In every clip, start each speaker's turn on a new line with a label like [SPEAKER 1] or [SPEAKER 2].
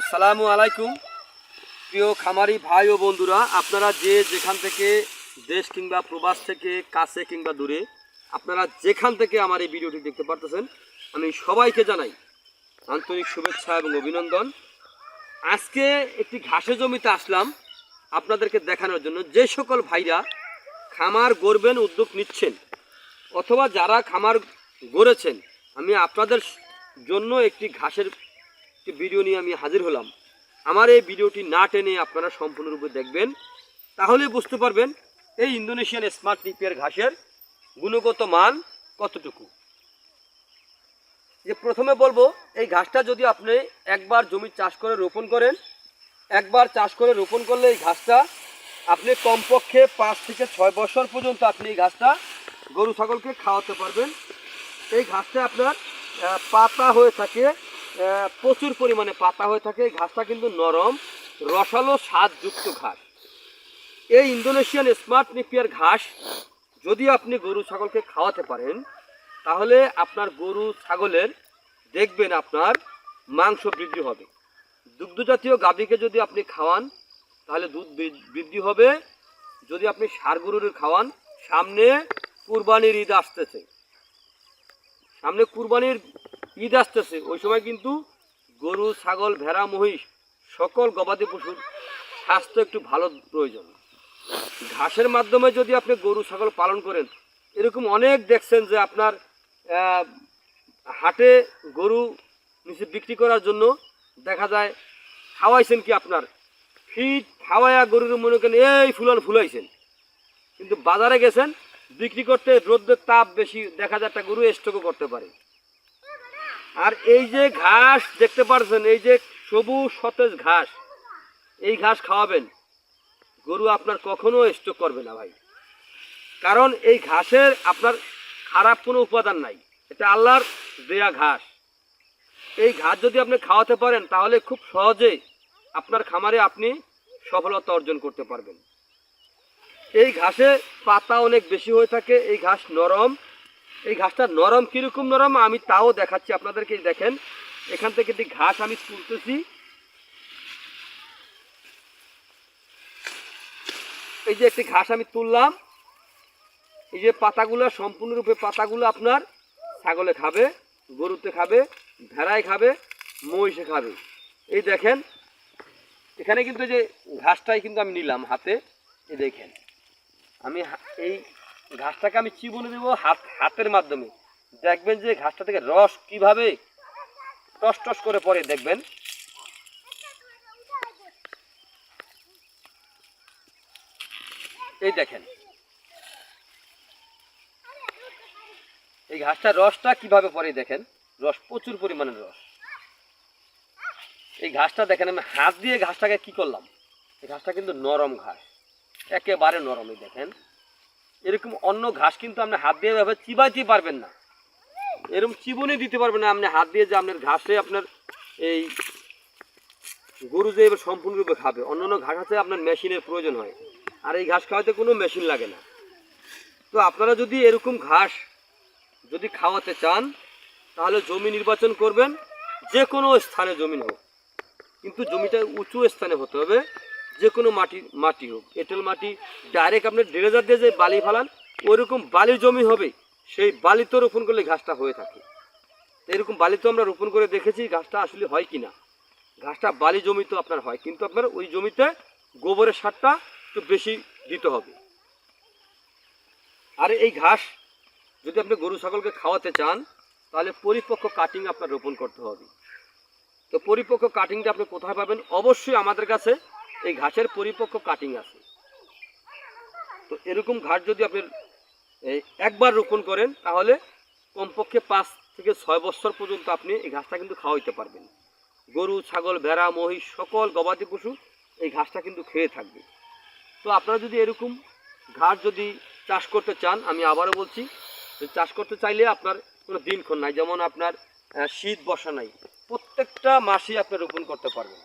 [SPEAKER 1] আসসালামু আলাইকুম। প্রিয় খামারি ভাই ও বন্ধুরা, আপনারা যে যেখান থেকে দেশ কিংবা প্রবাস থেকে কাছে কিংবা দূরে, আপনারা যেখান থেকে আমার এই ভিডিওটি দেখতে পারতেছেন, আমি সবাইকে জানাই আন্তরিক শুভেচ্ছা এবং অভিনন্দন। আজকে একটি ঘাসে জমিতে আসলাম আপনাদেরকে দেখানোর জন্য। যে সকল ভাইরা খামার গড়বেন উদ্যোগ নিচ্ছেন, অথবা যারা খামার গড়েছেন, আমি আপনাদের জন্য একটি ঘাসের একটি ভিডিও নিয়ে আমি হাজির হলাম। আমার এই ভিডিওটি না টেনে আপনারা সম্পূর্ণরূপে দেখবেন। তাহলে বুঝতে পারবেন এই ইন্দোনেশিয়ান স্মার্ট নিপিয়ার ঘাসের গুণগত মান কতটুকু। যে প্রথমে বলব, এই ঘাসটা যদি আপনি একবার জমি চাষ করে রোপণ করেন, একবার চাষ করে রোপণ করলে এই ঘাসটা আপনি কমপক্ষে পাঁচ থেকে ছয় বছর পর্যন্ত আপনি এই ঘাসটা গরু ছাগলকে খাওয়াতে পারবেন। এই ঘাসটা আপনার পাতা হয়ে থাকে প্রচুর পরিমাণে পাতা হয়ে থাকে। ঘাসটা কিন্তু নরম, রসালো, স্বাদযুক্ত ঘাস। এই ইন্দোনেশিয়ান স্মার্ট নিপিয়ার ঘাস যদি আপনি গরু ছাগলকে খাওয়াতে পারেন, তাহলে আপনার গরু ছাগলের দেখবেন আপনার মাংস বৃদ্ধি হবে। দুগ্ধজাতীয় গাভীকে যদি আপনি খাওয়ান, তাহলে দুধ বৃদ্ধি হবে। যদি আপনি সার গরুর খাওয়ান, সামনে কুরবানির ঈদ আসতেছে। সামনে কুরবানির ঈদ আসতেছে। ওই সময় কিন্তু গরু, ছাগল, ভেড়া, মহিষ, সকল গবাদি পশুর স্বাস্থ্য একটু ভালো প্রয়োজন। ঘাসের মাধ্যমে যদি আপনি গরু, ছাগল পালন করেন, এরকম অনেক দেখছেন যে আপনার হাটে গরু নিচে বিক্রি করার জন্য দেখা যায়, খাওয়াইছেন কি আপনার? ফিট খাওয়াইয়া গরুর মনে করেন, এই ফুলান ফুলাইছেন। কিন্তু বাজারে গেছেন, বিক্রি করতে রোদ্রের তাপ বেশি, দেখা যায় একটা গরু স্টকও করতে পারে। আর এই যে ঘাস, দেখতে পারছেন, এই যে সবুজ সতেজ ঘাস, এই ঘাস খাওয়াবেন। গরু আপনার কখনো স্টক করবে না ভাই। কারণ এই ঘাসের আপনার খারাপ কোনো উপাদান নাই। এটা আল্লাহর দেয়া ঘাস। এই ঘাস যদি আপনি খাওয়াতে পারেন, তাহলে খুব সহজে আপনার খামারে আপনি সফলতা অর্জন করতে পারবেন। এই ঘাসে পাতা অনেক বেশি হয়ে থাকে, এই ঘাস নরম এই ঘাসটা নরম, কীরকম নরম, আমি তাও দেখাচ্ছি আপনাদেরকে দেখেন। এখান থেকে একটি ঘাস আমি তুলতেছি, এই যে একটি ঘাস আমি তুললাম, এই যে পাতাগুলো, সম্পূর্ণরূপে পাতাগুলো আপনার ছাগলে খাবে, গরুতে খাবে, ভেড়ায় খাবে, মহিষে খাবে। এই দেখেন, এখানে কিন্তু যে ঘাসটাই কিন্তু আমি নিলাম হাতে, এই দেখেন। আমি এই ঘাসটাকে আমি চিবুনে দেবো? হাত, হাতের মাধ্যমে। দেখবেন যে ঘাসটা থেকে রস কীভাবে টস টস করে পরে দেখবেন। এই দেখেন। এই ঘাসটার রসটা কীভাবে পরে দেখেন। রস, প্রচুর পরিমাণের রস। এই ঘাসটা দেখেন, আমি হাত দিয়ে ঘাসটাকে কি করলাম? এই ঘাসটা কিন্তু নরম ঘাস। একেবারে নরম এই দেখেন। এরকম অন্য ঘাস কিন্তু আপনি হাত দিয়ে এভাবে চিবাইতে পারবেন না। এরকম চিবনে দিতে পারবেন না আপনি হাত দিয়ে যে আপনার ঘাসে আপনার এই গরু যে এবার সম্পূর্ণরূপে খাবে। অন্যান্য ঘাস আছে আপনার মেশিনের প্রয়োজন হয়। আর এই ঘাস খাওয়াতে কোনো মেশিন লাগে না। তো আপনারা যদি এরকম ঘাস যদি খাওয়াতে চান, তাহলে জমি নির্বাচন করবেন যে কোনো স্থানে জমি হোক। কিন্তু জমিটা উঁচু স্থানে হতে হবে। যে কোনো মাটি মাটি হোক। এঁটেল মাটি ডাইরেক্ট আপনি ড্রেজার দিয়ে যে বালি ফালান ওইরকম বালির জমি হবে, সেই বালিতে রোপণ করলে ঘাসটা হয়ে থাকে। তো এরকম বালিতে আমরা রোপণ করে দেখেছি, ঘাসটা আসলে হয় কি না ঘাসটা বালি জমিতে আপনার হয়, কিন্তু আপনার ওই জমিতে গোবরের সারটা একটু বেশি দিতে হবে। আর এই ঘাস যদি আপনি গরু, ছাগলকে খাওয়াতে চান, তাহলে পরিপক্ক কাটিং আপনার রোপণ করতে হবে। তো পরিপক্ক কাটিংটা আপনি কোথায় পাবেন? অবশ্যই আমাদের কাছে এই ঘাসের পরিপক্ক কাটিং আছে। তো এরকম ঘাস যদি আপনি একবার রোপণ করেন, তাহলে কমপক্ষে পাঁচ থেকে ছয় বছর পর্যন্ত আপনি এই ঘাসটা কিন্তু খাওয়াইতে পারবেন। গরু, ছাগল, ভেড়া, মহিষ, সকল গবাদি পশু এই ঘাসটা কিন্তু খেয়ে থাকবে। তো আপনারা যদি এরকম ঘাস যদি চাষ করতে চান, আমি আবারও বলছি, যে চাষ করতে চাইলে আপনার কোনো দিনক্ষণ নাই। যেমন আপনার শীত বসা নাই। প্রত্যেকটা মাসেই আপনি রোপণ করতে পারবেন।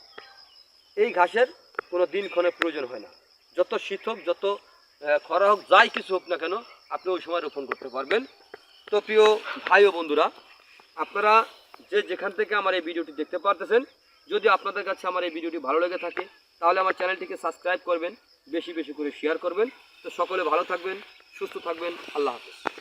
[SPEAKER 1] এই ঘাসের কোনো দিনক্ষণের প্রয়োজন হয় না। যত শীত হোক, যত খরা হোক, যাই কিছু হোক না কেন, আপনি ওই সময় রোপণ করতে পারবেন। তো প্রিয় ভাই ও বন্ধুরা, আপনারা যে যেখান থেকে আমার এই ভিডিওটি দেখতে পারতেছেন, যদি আপনাদের কাছে আমার এই ভিডিওটি ভালো লেগে থাকে, তাহলে আমার চ্যানেলটিকে সাবস্ক্রাইব করবেন, বেশি বেশি করে শেয়ার করবেন। তো সকলে ভালো থাকবেন, সুস্থ থাকবেন, আল্লাহ হাফেজ।